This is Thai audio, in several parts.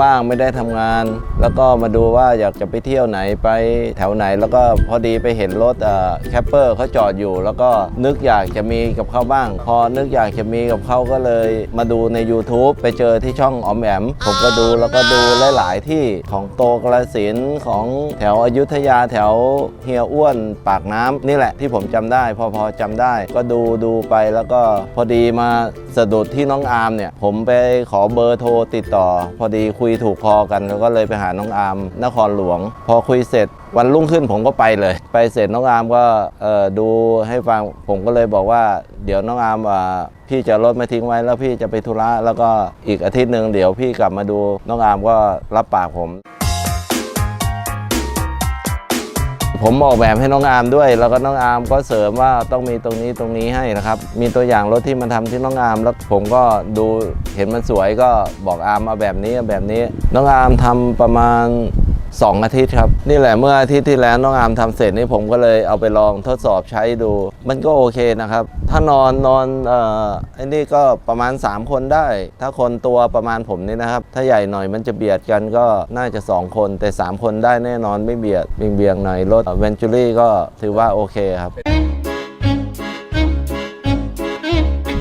ว่างๆไม่ได้ทำงาน แล้วก็มาดูว่าอยากจะไปเที่ยวไหนไปแถวไหน แล้วก็พอดีไปเห็นรถแคปเปอร์เขาจอดอยู่ แล้วก็นึกอยากจะมีกับเขาบ้าง พอนึกอยากจะมีกับเขาก็เลยมาดูใน YouTube ไปเจอที่ช่องออมแอม ผมก็ดูแล้วก็ดูหลายๆที่ของโตกระสินของแถวอยุธยาแถวเฮียอ้วนปากน้ำนี่แหละที่ผมจำได้ พอพอจำได้ ก็ดูดูไปแล้วก็พอดีมาสะดุดที่น้องอาร์มเนี่ย ผมไปขอเบอร์โทรติดต่อ พอดีคุยถูกคอกัน แล้วก็เลยไปหาน้องอาร์มนครหลวง พอคุยเสร็จวันรุ่งขึ้นผมก็ไปเลย ไปเสร็จน้องอาร์มก็ดูให้ฟังผมก็เลยบอกว่า เดี๋ยวน้องอาร์มอพี่จะรถมาทิ้งไว้แล้วพี่จะไปธุระแล้วก็อีกอาทิตย์หนึ่งเดี๋ยวพี่กลับมาดูน้องอาร์มก็รับปากผม ผมออกแบบให้น้องอาร์มด้วย แล้วก็น้องอาร์มก็เสริมว่าต้องมีตรงนี้ตรงนี้ให้นะครับ มีตัวอย่างรถที่มาทำที่น้องอาร์มแล้วผมก็ดูเห็นมันสวยก็บอกอาร์มเอาแบบนี้เอาแบบนี้ น้องอาร์มทำประมาณ 2 อาทิตย์ครับ นี่แหละเมื่ออาทิตย์ที่แล้วน้องอามทำเสร็จนี่ผมก็เลยเอาไปลองทดสอบใช้ดู มันก็โอเคนะครับ ถ้านอนนอนเอ่อไอ้นี่ก็ประมาณ 3 คนได้ ถ้าคนตัวประมาณผมนี่นะครับ ถ้าใหญ่หน่อยมันจะเบียดกันก็น่าจะ 2 คน แต่ 3 คนได้แน่นอนไม่เบียดเบียงๆหน่อยรถเวนจูรี่ก็ถือว่าโอเคครับ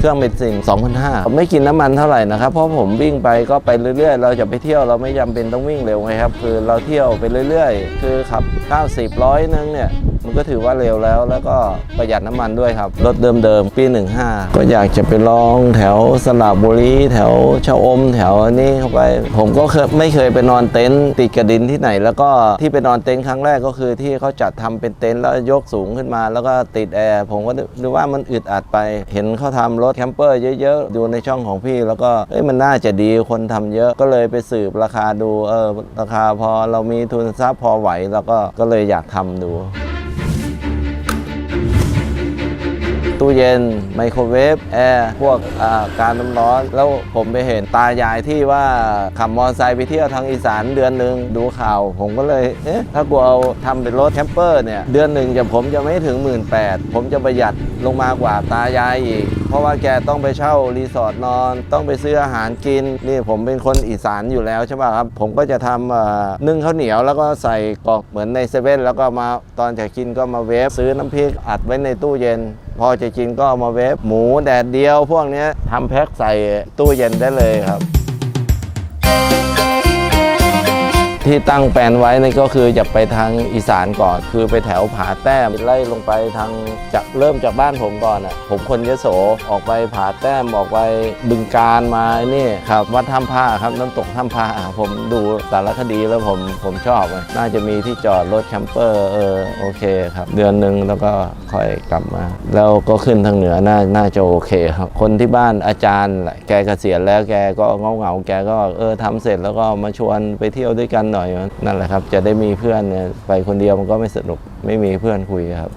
เครื่องเบนซิน2,500ไม่กินน้ำมันเท่าไหร่นะครับ เพราะผมวิ่งไปก็ไปเรื่อยๆ เราจะไปเที่ยวเราไม่จำเป็นต้องวิ่งเร็วไงครับ คือเราเที่ยวไปเรื่อยๆ คือขับ 90 ร้อยนึงเนี่ย มันก็ถือว่าเร็วแล้ว แล้วก็ประหยัดน้ำมันด้วยครับ รถเดิมๆ ปี 15 ก็อยากจะไปลองแถวสระบุรีแถวชะอม แถวนี้เข้าไป ผมก็เคยไม่เคยไปนอนเต็นท์ติดกระดินที่ไหน แล้วก็ที่ไปนอนเต็นท์ครั้งแรกก็คือที่เขาจัดทำเป็นเต็นท์แล้วยกสูงขึ้นมา แล้วก็ติดแอร์ผมก็ดูว่ามันอึดอัดไป เห็นเขาทำรถแคมเปอร์เยอะๆ ดูในช่องของพี่ แล้วก็เอ้ยมันน่าจะดีคนทำเยอะก็เลยไปสืบราคาดูเออราคาพอเรามีทุนทรัพย์พอไหว แล้วก็ก็เลยอยากทำดู ตู้เย็น ไมโครเวฟแอร์พวกการน้ำร้อน แล้วผมไปเห็นตายายที่ว่าขับมอเตอร์ไซค์ไปเที่ยวทางอีสานเดือนหนึ่งดูข่าว ผมก็เลยเอ๊ะถ้ากูเอาทำเป็นรถแคมเปอร์เนี่ย เดือนหนึ่งจะผมจะไม่ถึง 1 8ื่นผมจะประหยัดลงมากว่าตายายอีก เพราะว่าแกต้องไปเช่ารีสอร์ทนอน ต้องไปซื้ออาหารกิน นี่ผมเป็นคนอีสานอยู่แล้วใช่ป่ะครับ ผมก็จะทำนึ่งข้าวเหนียวแล้วก็ใส่กรอกเหมือนในเซเว่นแล้วก็มาตอนจะกินก็มาเวฟซื้อน้ำพริกอัดไว้ในตู้เย็น พอจะกินก็เอามาเวฟหมูแดดเดียว พวกนี้ทำแพ็คใส่ตู้เย็นได้เลยครับ ที่ตั้งแปลนไว้นี่ก็คือจะไปทางอีสานก่อน คือไปแถวผาแต้มไล่ลงไปทางจากเริ่มจากบ้านผมก่อนอะผมคนยโสออกไปผาแต้มออกไปบึงการมานี่ครับวัดถ้ำผ้าครับน้ำตกถ้ำผ้าผมดูสารคดีแล้วผมผมชอบน่าจะมีที่จอดรถแคมเปอร์เออโอเคครับ เดือนหนึ่งแล้วก็ค่อยกลับมา แล้วก็ขึ้นทางเหนือน่าน่าจะโอเคครับ คนที่บ้านอาจารย์แกเกษียณแล้วแกก็เงาเงาแกก็เออทำเสร็จแล้วก็มาชวนไปเที่ยวด้วยกันหน่อยนั่นแหละครับ จะได้มีเพื่อนไปคนเดียวมันก็ไม่สนุกไม่มีเพื่อนคุยครับ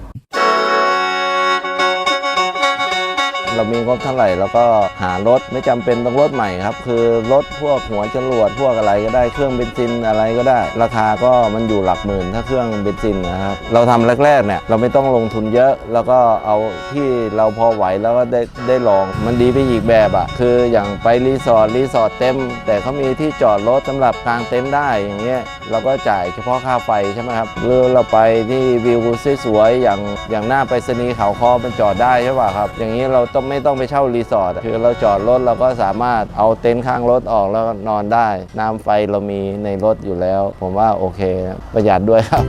เรามีงบเท่าไหร่แล้วก็หารถไม่จำเป็นต้องรถใหม่ครับ คือรถพวกหัวจรวดพวกอะไรก็ได้เครื่องเบนซินอะไรก็ได้ ราคาก็มันอยู่หลักหมื่นถ้าเครื่องเบนซินนะครับเราทำแรกๆเนี่ยเราไม่ต้องลงทุนเยอะ แล้วก็เอาที่เราพอไหวแล้วก็ได้ได้ลองมันดีไปอีกแบบอะ่ะคืออย่างไปรีสอร์ทรีสอร์ทเต็ม แต่เขามีที่จอดรถสำหรับกลางเต็นท์ได้อย่างเงี้ยเราก็จ่ายเฉพาะค่าไฟใช่ไหมครับหรือเราไปที่วิวสวยๆอย่างอย่างหน้าไปรษณีเขาคอมันจอดได้ใช่ป่ะครับ อย่างนี้เราต้องไม่ต้องไปเช่ารีสอร์ทอะคือเราจอดรถเราก็สามารถเอาเต็นท์ข้างรถออกแล้วก็นอนได้ น้ำไฟเรามีในรถอยู่แล้ว ผมว่าโอเคนะประหยัดด้วยครับ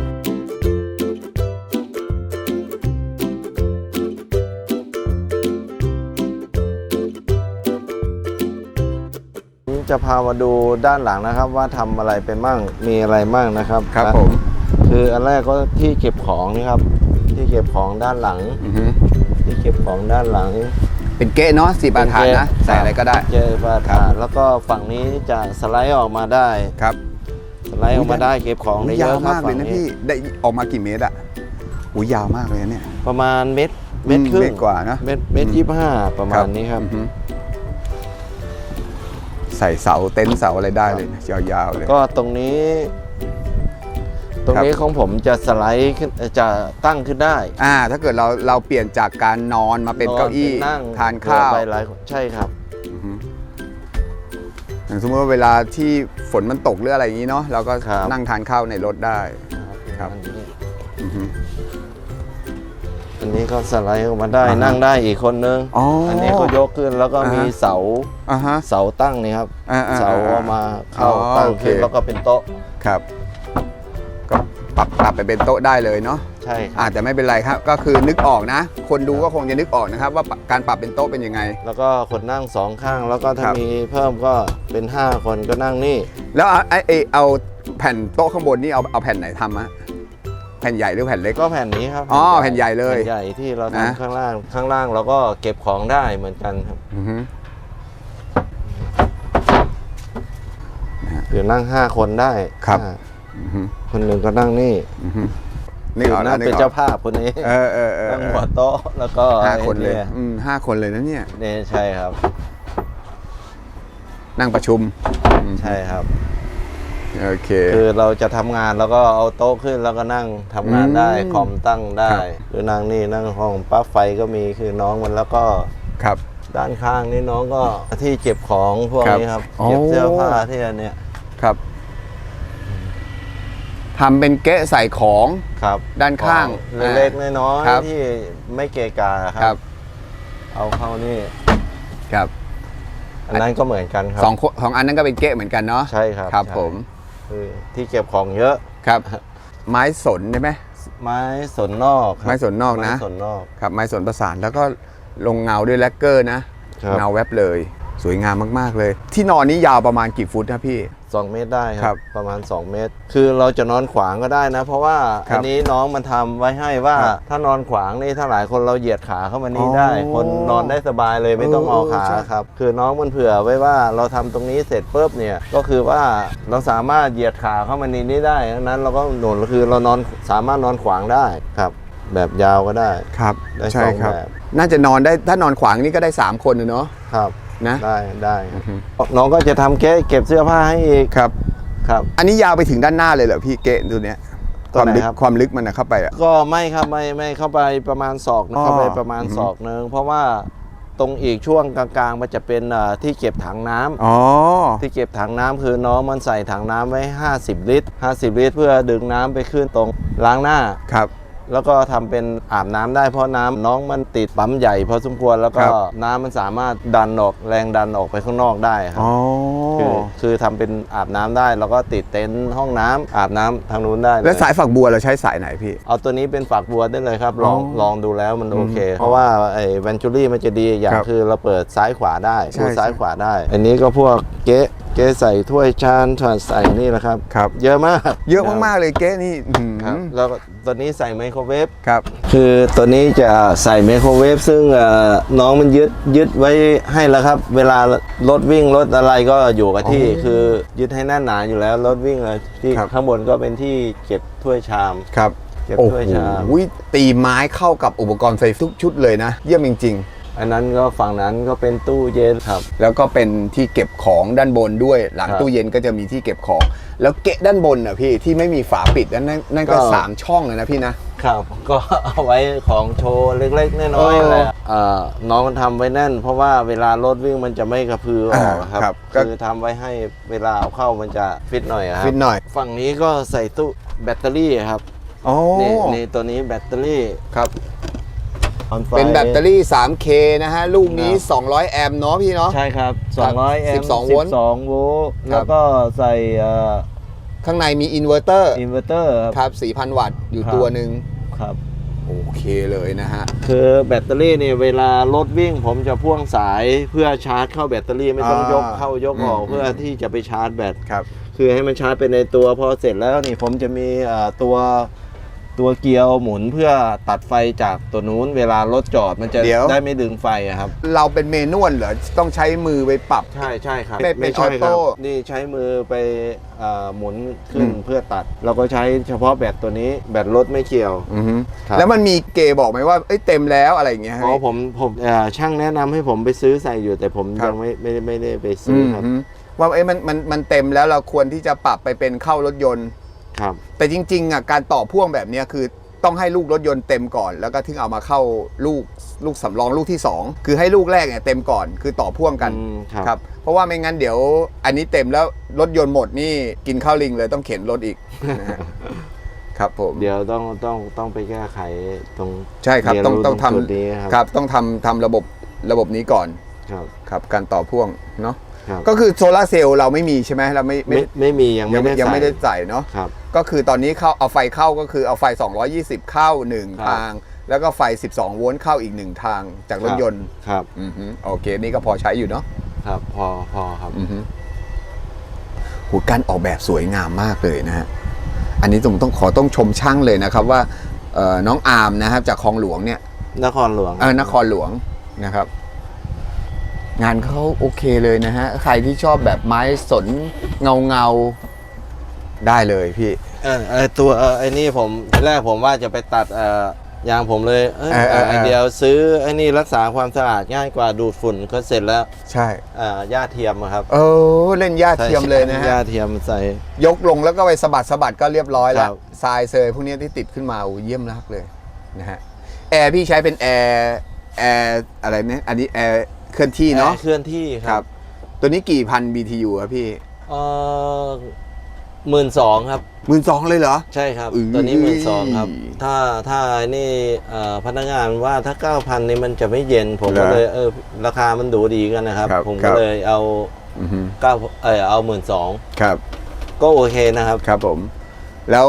ผมจะพามาดูด้านหลังนะครับ ว่าทำอะไรไปมั่งมีอะไรมั่งนะครับครับผมคืออันแรกก็ที่เก็บของนี่ครับ ที่เก็บของด้านหลังอือฮึที่เก็บของด้านหลัง เป็นเก๊ะเนาะสี่บาทานนะใส่อะไรก็ได้เจอบาทานแล้วก็ฝั่งนี้จะสไลด์ออกมาได้ครับสไลด์ออกมาได้เก็บของได้เยยาอะวครับมากเลฝั่ยงนะนี้พี่ได้ออกมากี่เมตรอะโอ้ยยาวมากเลยนะเนี่ย ประมาณเม็ดเม็ดอืมครึ่งเม็ดกว่านะ เม็ดเม็ดอืมยี่สิบห้าประมาณนี้ครับ อือฮึใส่เสาเต็นท์เสาอะไรได้เลยนะยาวๆเลย ก็ตรงนี้ ตรงนี้ของผมจะสไลด์ขึ้นจะตั้งขึ้นได้ อ่า ถ้าเกิดเราเราเปลี่ยนจากการนอนมาเป็นเก้าอี้นนนั่งทานข้าวไปหลายคนใช่ครับอือฮึอย่างสมมติว่าเวลาที่ฝนมันตกหรืออะไรอย่างนี้เนาะเราก็ครับนั่งทานข้าวในรถได้ครับอันนี้อือฮึอันนี้ก็สไลด์ออกมาได้อ่าฮะนั่งได้อีกคนนึงอ๋ออันนี้ก็ยกขึ้นแล้วก็อ่าฮะมีเสาอ่าฮะเสาตั้งนี่ครับอ่าๆๆเสาเอามาเข้าอ๋อตั้งโอเคขึ้นแล้วก็เป็นโต๊ะครับก็ ปรับปรับไปเป็นโต๊ะได้เลยเนาะใช่คอารับจจะไม่เป็นไรครับ ก็คือนึกออกนะ คนดูก็คงจะนึกออกนะครับ ว่าการปรับเป็นโต๊ะเป็นยังไง แล้วก็คนนั่งสองข้าง แล้วก็ถ้าครับมีเพิ่มก็เป็น 5 คนก็นั่งนี่ แล้วเอาไอ้ไอ้เอาแผ่นโต๊ะข้างบนนี่เอาเอาแผ่นไหนทำอะแผ่นใหญ่หรือแผ่นเล็ก ก็แผ่นนี้ครับอ๋อแผ่นใหญ่เลยแผ่นใหญ่ที่เรานะทำข้างล่างข้างล่างเราก็เก็บของได้เหมือนกันครับอือฮึหรือนั่ง5คนได้ครับอ่าอือฮึ คนหนึ่งก็นั่งนี่อือฮึหนึกรือออกแล้นั่วงนึกเป็นออเจ้ากภาพคนนี้เออเออเออนั่งเอหัอวโต๊ะแล้วก็ห้าคนเลยไอ้อืมห้าคนเลยนะเนี่ยเนี่ยใช่ครับ นั่งประชุมอืมใช่ครับโอเคคือเราจะทำงานแล้วก็เอาโต๊ะขึ้นแล้วก็นั่งทำงานได้อืมคอมตั้งได้ครับหรือนั่งนี่นั่งห้องปลั๊กไฟก็มีคือน้องมันแล้วก็ครับด้านข้างนี่น้องก็ที่เก็บของพวกครับนี้ครับโอ้เก็บเสื้อผ้าที่อันเนี้ยครับ ทำเป็นเก๊ะใส่ของครับด้านข้าง ของเล็กๆน้อยครับ ๆที่ไม่เกะกะคครัรับเอาเข้านี่ครับอันนั้นก็เหมือนกันครับสองคนสองอันนั้นก็เป็นเก๊ะเหมือนกันเนาะใช่ครับครับใช่ผมคือที่เก็บของเยอะ ครับ ไม้สนใช่ไหม ไม้สนนอกครับไม้สนนอกนะ ไม้สนนอก ครับไม้สนประสานแล้วก็ลงเงาด้วยแลกเกอร์นะครับ เงาแวบเลย สวยงามมากๆเลย ที่นอนนี้ยาวประมาณกี่ฟุตครับพี่ 2 เมตรได้คครัรับบประมาณ 2 เมตร คือเราจะนอนขวางก็ได้นะ เพราะว่าครับอันนี้น้องมันทำไว้ให้ว่าครับถ้านอนขวางนี่ถ้าหลายคนเราเหยียดขาเข้ามานี่อ๋อได้คนนอนได้สบายเลยไม่ต้องเออเอาขาใช่ ครับคือน้องมันเผื่อไว้ว่าเราทำตรงนี้เสร็จปุ๊บเนี่ยก็คือว่าเราสามารถเหยียดขาเข้ามาในนี้ได้ดังนั้นเราก็หนุนคือเรานอนสามารถนอนขวางได้ครับ แบบยาวก็ได้ ครับได้ใช่สองครับ แบบ น่าจะนอนได้ถ้านอนขวางนี่ก็ได้ 3 คนนะเนาะ ครับ นะ ได้ได้คอืรับอฮึน้องก็จะทำเก๊ะเก็บเสื้อผ้าให้อีกครับ ครับ อันนี้ยาวไปถึงด้านหน้าเลยเหรอพี่เกะตัวเนี้ยคตัววามไหนลึกครับ ความลึกมันนะเข้าไปอะ ก็ไม่ครับไม่ไม่เข้าไปประมาณศอกนะอ๋อเข้าไปประมาณอือฮึ ศอกหนึงเพราะว่าตรงอีกช่วงกลางๆมันจะเป็นเอ่อที่เก็บถังน้ำอ๋อ ที่เก็บถังน้ำคือน้องมันใส่ถังน้ำไว้ 50 ลิตร 50 ลิตร เพื่อดึงน้ำไปขึ้นตรงล้างหน้า ครับ แล้วก็ทำเป็นอาบน้ำได้เพราะน้ำน้องมันติดปั๊มใหญ่พอสมควรแล้วก็ครับน้ำมันสามารถดันออกแรงดันออกไปข้างนอกได้ครับอ๋อคือคือทำเป็นอาบน้ำได้ แล้วก็ติดเต็นท์ห้องน้ำอาบน้ำทางนู้นได้เลยแล้วสายฝักบัวเราใช้สายไหนพี่ เอาตัวนี้เป็นฝักบัวได้เลยครับลองอ๋อลองดูแล้วมันโอเคอืมเพราะว่าไอ้แวนจูรี่มันจะดีอย่างครับคือเราเปิดซ้ายขวาได้ใช่ดูซ้ายใช่ขวาได้ อันนี้ก็พวกเก๊ะ เก๊ะใส่ถ้วยชานใส่นี่แหละครับ ครับ เยอะมากเยอะมากๆเลยเก๊ะนี่อื้อครับหือแล้วก็ตัวนี้ใส่ไมโครเวฟ ครับ คือตัวนี้จะใส่ไมโครเวฟซึ่งเอ่อน้องมันยึดยึดไว้ให้แล้วครับ เวลารถวิ่งรถอะไรก็อยู่กับที่อ๋อคือยึดให้แน่นหนาอยู่แล้วรถวิ่งเลยที่ครับ ข้างบนก็เป็นที่เก็บถ้วยชาม ครับเก็บโอ้โหถ้วยชาม ตีไม้เข้ากับอุปกรณ์ไฟทุกชุดเลยนะ เยี่ยมจริง อันนั้นก็ฝั่งนั้นก็เป็นตู้เย็นครับๆแล้วก็เป็นที่เก็บของด้านบนด้วย หลังครับตู้เย็นก็จะมีที่เก็บของ แล้วเกะด้านบนอะพี่ที่ไม่มีฝาปิดนั่นนั่นนั่นก็ก็ สามช่องเลยนะพี่นะ ครับ ก็เอาไว้ของโชว์เล็กๆน้อยเออๆเลยเอ่อน้องมันทำไว้แน่น เพราะว่าเวลารถวิ่งมันจะไม่กระพือออกอ่าครับ ครับก็ คือทำไว้ให้เวลาเอาเข้ามันจะฟิตหน่อยอะครับ ฟิตหน่อยฝั่งนี้ก็ใส่ตู้แบตเตอรี่ครับ อ๋อนี่นี่ตัวนี้แบตเตอรี่ ครับ ออนไฟเป็นแบตเตอรี่ 3K นะฮะ ลูกนี้ครับ200 แอมป์เนาะพี่เนาะ ใช่ครับครับ200 แอมป์12 โวลต์12โวลต์แล้วก็ใส่เอ่อข้างในมีอินเวอร์เตอร์อินเวอร์เตอร์ครับครับ 4,000 วัตต์อยู่ครับ ตัวหนึ่งครับ โอเคเลยนะฮะ คือแบตเตอรี่เนี่ยเวลารถวิ่งผมจะพ่วงสายเพื่อชาร์จเข้าแบตเตอรี่ไม่ต้องอ่ายกเข้ายกออกอืม เพื่อที่จะไปชาร์จแบต ครับ คือให้มันชาร์จไปในตัวพอเสร็จแล้วนี่ผมจะมีเอ่อตัว ตัวเกียร์หมุนเพื่อตัดไฟจากตัวนู้นเวลารถจอดมันจะเดี๋ยว ได้ไม่ดึงไฟอะครับ เราเป็นเมนวลเหรอ ต้องใช้มือไปปรับ ใช่ใช่ครับเป็นเป็นใช่คออโต้รับนี่ใช้มือไปเอ่อหมุนขึ้นอืม เพื่อตัด เราก็ใช้เฉพาะแบตตัวนี้แบตรถไม่เกี่ยวอือฮึครับ แล้วมันมีเกย์บอกไหมว่าเอ้ยเต็มแล้วอะไรอย่างเงี้ยอ๋อผมผมเอ่อช่างแนะนำให้ผมไปซื้อใส่อยู่แต่ผมครับ ยังไม่ไม่ได้ไม่ได้ไปอืซื้อมครับฮึว่าเอ้ยมันมันมันเต็มแล้วเราควรที่จะปรับไปเป็นเข้ารถยนต์ ครับ แต่จริงๆอะการต่อพ่วงแบบเนี้ยคือต้องให้ลูกรถยนต์เต็มก่อน แล้วก็ถึงเอามาเข้าลูกลูกสำรองลูกที่สองคือให้ลูกแรกเนี่ยเต็มก่อนคือต่อพ่วงกันอืมครับครับเพราะว่าไม่งั้นเดี๋ยวอันนี้เต็มแล้วรถยนต์หมดนี่กินข้าวลิงเลยต้องเข็นรถอีกนะฮะครับผมเดี๋ยวต้องต้องต้องไปแก้ไขตรงใช่ครับเยนต้องรู้ต้องจุดทำนี้ครับครับ ต้องทำทำระบบระบบนี้ก่อนครับครับการต่อพ่วงเนาะ ครับ ก็คือโซลาร์เซลล์เราไม่มีใช่ไหมเราไม่ไม่ไม่มียังยังไม่ไม่ได้ยังไม่ได้ใส่ใส่เนาะครับก็คือตอนนี้เข้าเอาไฟเข้าก็คือเอาไฟ 220 เข้า1ครับทาง แล้วก็ไฟ 12 โวลต์เข้าอีก 1 ทางจากรถยนต์ครับอือฮึโอเค นี่ก็พอใช้อยู่เนาะครับ พอพอครับอือฮึหูการออกแบบสวยงามมากเลยนะฮะอันนี้ต้องต้องขอต้องชมช่างเลยนะครับว่าเอ่อน้องอาร์มนะครับจากคลองหลวงเนี่ยนครหลวงเออนครหลวงนะครับ งานเขาโอเคเลยนะฮะ ใครที่ชอบแบบไม้สนเงาเงาๆได้เลยพี่ เออไอตัวเออไอนี่ผมทีแรกผมว่าจะไปตัดเอ่อยางผมเลยเอยเออเออเออ ไอเดียวซื้อไอนี่รักษาความสะอาดง่ายกว่าดูดฝุ่นก็เสร็จแล้วใช่ เอ่อหญ้าเทียมอะครับเออเล่นหญ้าเทียมเลยนะหญ้าฮะเทียมใส่ ยกลงแล้วก็ไปสะบัดสะบัดก็เรียบร้อยแล้ครัวบทรายเซยพวกนี้ที่ติดขึ้นมาโอ้เยี่ยมมากเลยนะฮะแอร์พี่ใช้เป็นแอร์แอร์อะไรเนี่ยอันนี้แอร์ เคลื่อนที่เนาะแอร์เคลื่อนที่คครัรับ บ ตัวนี้กี่พัน BTU ครับพี่เออหมื่นสองครับ หมื่นสองเลยเหรอ ใช่ครับอื้อตัวนี้หมื่นสองครับ ถ้าถ้าไอ้นี่เอ่อพนักงานว่าถ้าเก้าพันนี่มันจะไม่เย็น ผมก็เหรอเลยเออราคามันดูดีกันนะครับ ครับผมครัก็บ เลยเอาอือฮึเก้าเออเอาหมื่นสองครับ ก็โอเคนะครับ ครับผม แล้ว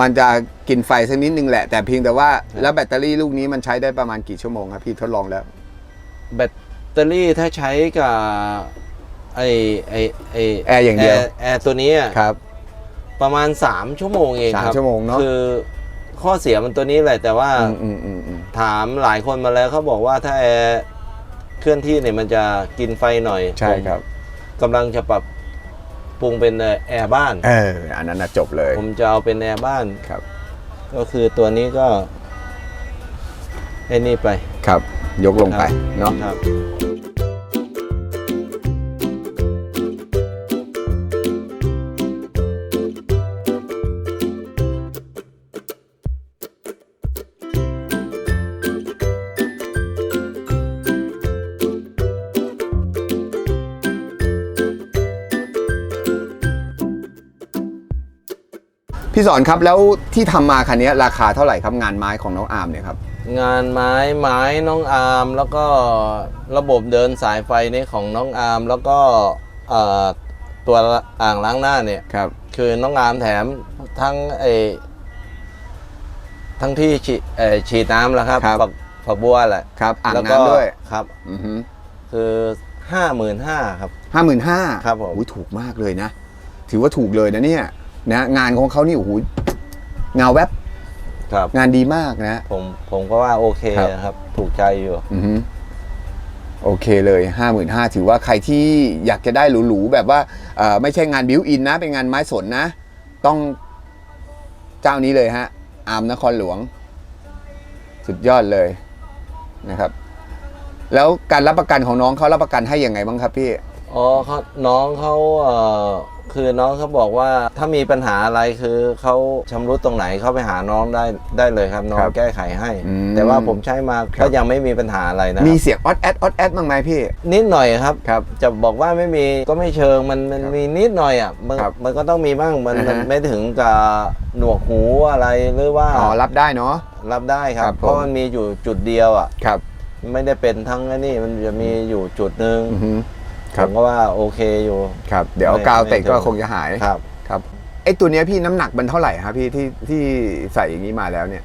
มันจะกินไฟสักนิดนึงแหละ แต่เพียงแต่ว่า แล้วแบตเตอรี่ลูกนี้มันใช้ได้ประมาณกี่ชั่วโมงครับพี่ทดลองแล้ว แบตเตอรี่ถ้าใช้กับไอไอไอแอร์อย่างเดียวแแอร์ตัวนี้อะครับ ประมาณ 3 ชั่วโมงเองสามครับชั่วโมงเนอะคือข้อเสียมันตัวนี้แหละแต่ว่าอืมอืมอืมอืมถามหลายคนมาแล้วเขาบอกว่าถ้าแอร์เคลื่อนที่เนี่ยมันจะกินไฟหน่อยใช่ครับผมกำลังจะปรับปรุงเป็นแอร์บ้านเอออันนั้นนะจบเลย ผมจะเอาเป็นแอร์บ้านครับ ก็คือตัวนี้ก็ไอ้นี่ไปครับ ยกลงไปเนาะครับพี่สอนครับแล้วที่ทำมาคันนี้ราคาเท่าไหร่ครับงานไม้ของน้องอาร์มเนี่ยครับ งานไม้ไม้น้องอาร์มแล้วก็ระบบเดินสายไฟนี่ของน้องอาร์มแล้วก็เอ่อตัวอ่างล้างหน้าเนี่ย ครับ คือน้องอาร์มแถมทั้งไอทั้งที่ฉีดเอ่อฉีดน้ำแล้วครับครับ ฝักฝักบัวแหละครับอ่างแล้วก็น้ำด้วยครับ อือฮึคือห้าหมื่นห้าครับ ห้าหมื่นห้าครับผมถูกมากเลยนะ ถือว่าถูกเลยนะเนี่ยนะงานของเขานี่โอ้โหเงาแวบ ครับ งานดีมากนะ ผมผมก็ว่าโอเคครับ นะครับ ถูกใจอยู่ อือฮึโอเคเลยห้าหมื่นห้าถือว่าใครที่อยากจะได้หรูๆแบบว่าเอ่อไม่ใช่งานบิวอินนะ เป็นงานไม้สนนะ ต้องเจ้านี้เลยฮะ อาร์มนครหลวง สุดยอดเลยนะครับ แล้วการรับประกันของน้องเขารับประกันให้ยังไงบ้างครับพี่ อ๋อเขาน้องเขาเอ่อ คือน้องเขาบอกว่าถ้ามีปัญหาอะไรคือเขาชำรุดตรงไหนเขาไปหาน้องได้ได้เลยครับน้องครับแก้ไขให้ อืม แต่ว่าผมใช้มาครับก็ยังไม่มีปัญหาอะไรนะมีเสียงออดแอดออดแอดบ้างไหมพี่ นิดหน่อยครับ ครับ จะบอกว่าไม่มีก็ไม่เชิงมันมันครับมีนิดหน่อยอะมันครับมันก็ต้องมีบ้างมันอ่าฮะ มันไม่ถึงกับหนวกหูอะไรหรือว่าอ๋อรับได้เนาะ รับได้ครัครับบเพราะผมมันมีอยู่จุดเดียวอะครับไม่ได้เป็นทั้งไอ้นี่มันจะมีอยู่จุดหนึ่งอือฮึ คผรับ มก็ว่าโอเคอยู่ ครับ เดี๋ยวไม่กาวเตะไม่ก็ถึงคงจะหายครับ ครับไอตัวเนี้ยพี่น้ำหนักมันเท่าไหร่ครับพี่ที่ที่ใส่อย่างนี้มาแล้วเนี่ย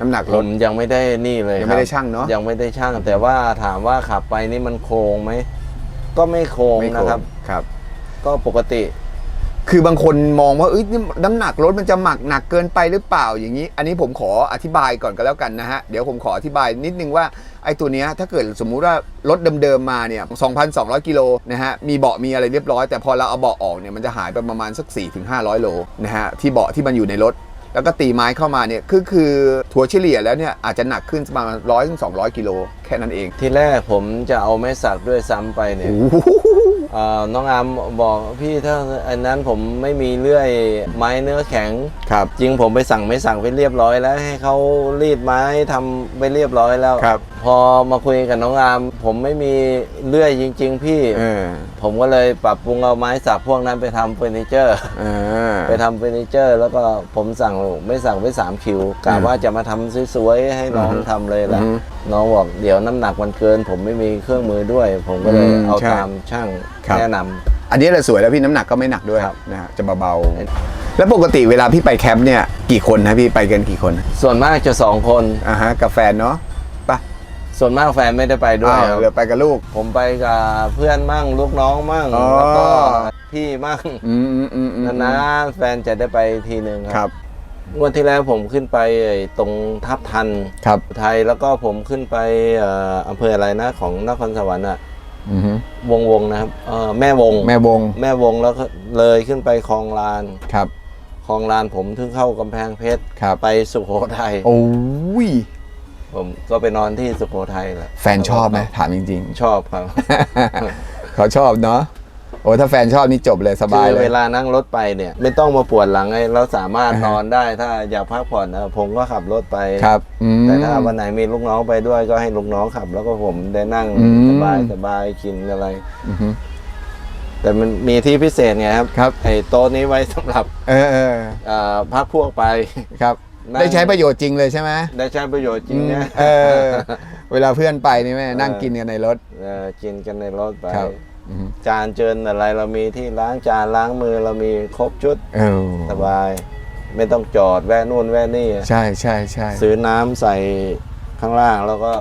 น้ำหนักผรถ มยังไม่ได้นี่เลยยังไม่ได้ครับชั่งเนอะยังไม่ได้ช่าง แต่ว่าถามว่าขับไปนี่มันโค้งไหม ก็ไม่โค้งไม่นะครับ ครับ ก็ปกติ คือบางคนมองว่าเอ้ยนี่น้ำหนักรถมันจะหมักหนักเกินไปหรือเปล่าอย่างนี้ อันนี้ผมขออธิบายก่อนก็แล้วกันนะฮะ เดี๋ยวผมขออธิบายนิดนึงว่า ไอ้ตัวเนี้ยถ้าเกิดสมมุติว่ารถเดิมๆมาเนี่ย 2,200 กิโลนะฮะ มีเบาะมีอะไรเรียบร้อย แต่พอเราเอาเบาะออกเนี่ย มันจะหายไปประมาณสัก 4-500 โลนะฮะ ที่เบาะที่มันอยู่ในรถ แล้วก็ตีไม้เข้ามาเนี่ย คือคือถั่วเฉลี่ยแล้วเนี่ย อาจจะหนักขึ้นประมาณร้อยถึงสองร้อยกิโลแค่นั้นเอง ที่แรกผมจะเอาไม้สักด้วยซ้ำไปเนี่ยโอ้โหเอ่อน้องอามบอกพี่ถ้าอันนั้นผมไม่มีเลื่อยไม้เนื้อแข็งครับจริงผมไปสั่งไม่สั่งไปเรียบร้อยแล้ว ให้เขารีดไม้ทำไปเรียบร้อยแล้วครับ พอมาคุยกับน้องอาม ผมไม่มีเลื่อยจริง ๆ พี่ เออผมก็เลยปรับปรุงเอาไม้สักพวกนั้นไปทำเฟอร์นิเจอร์ เออ ไปทำเฟอร์นิเจอร์ แล้วก็ผมสั่งไม่สั่งไป3คิวกะอืมว่าจะมาทำสวยๆให้น้องอือฮึทำเลยแหละอือฮึน้องบอกเดี๋ยวน้ำหนักมันเกิน ผมไม่มีเครื่องมือด้วย ผมก็เลยอืมเอาใช่ตามช่างครับ แนะนำ อันนี้แหละสวยแล้วพี่น้ำหนักก็ไม่หนักด้วยครับ นะฮะจะเบาๆ แล้วปกติเวลาพี่ไปแคมป์เนี่ยกี่คนนะพี่ไปกันกี่คนส่วนมากจะสองคน อ่าฮะกับแฟนเนาะปะ ส่วนมากแฟนไม่ได้ไปด้วยอ้าวครับ เหลือไปกับลูก ผมไปกับเพื่อนมั่งลูกน้องมั่งอ๋อ แล้วก็พี่มั่งอืมอืมอืมอืมนานๆแฟนจะได้ไปทีหนึ่งคครัรับบงวดที่แล้วผมขึ้นไปไอ้ตรงทับทันครับไทยแล้วก็ผมขึ้นไปเอ่ออำเภออะไรนะของนครสวรรค์อะอือฮึวงวงนะครับเอ่อแม่วงแม่วงแม่วงแล้วก็เลยขึ้นไปคลองลานครับคลองลานผมถึงเข้ากำแพงเพชรครับไปสุโขทัยโอ้ย ผมก็ไปนอนที่สุโขทัยแหละแฟนชอบไหมถามจริงชอบครับๆเขาชอบเนาะโอ้ถ้าแฟนชอบนี่จบเลยสบายคือเลยเวลานั่งรถไปเนี่ย ไม่ต้องมาปวดหลังไงเราสามารถนอนได้ถ้าอยากพักผ่อนนะผมก็ขับรถไป ครับอืม แต่ถ้าวันไหนมีลูกน้องไปด้วยก็ให้ลูกน้องขับ แล้วก็ผมได้นั่งอืม สบายสบายกินอะไร อือฮึ แต่มันมีที่พิเศษไงครับครับ ไอ้โต๊ะนี้ไว้สำหรับเออเออเอ่อพักพวกไป ครับนั่ง ได้ใช้ประโยชน์จริงเลยใช่ไหมได้ใช้ประโยชน์จริงนะเออ เวลาเพื่อนไปนี่แม่นั่งเออกินกันในรถเออกินกันในรถไปครับอือฮึจานเจินอะไรเรามีที่ล้างจานล้างมือเรามีครบชุดเออสบาย ไม่ต้องจอดแวะนู่นแวะนี่ ใช่ใช่ใช่ซื้อน้ำใส่ข้างล่างแล้วก็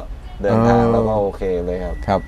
เดินทางอ๋อแล้วก็โอเคเลยครับครับ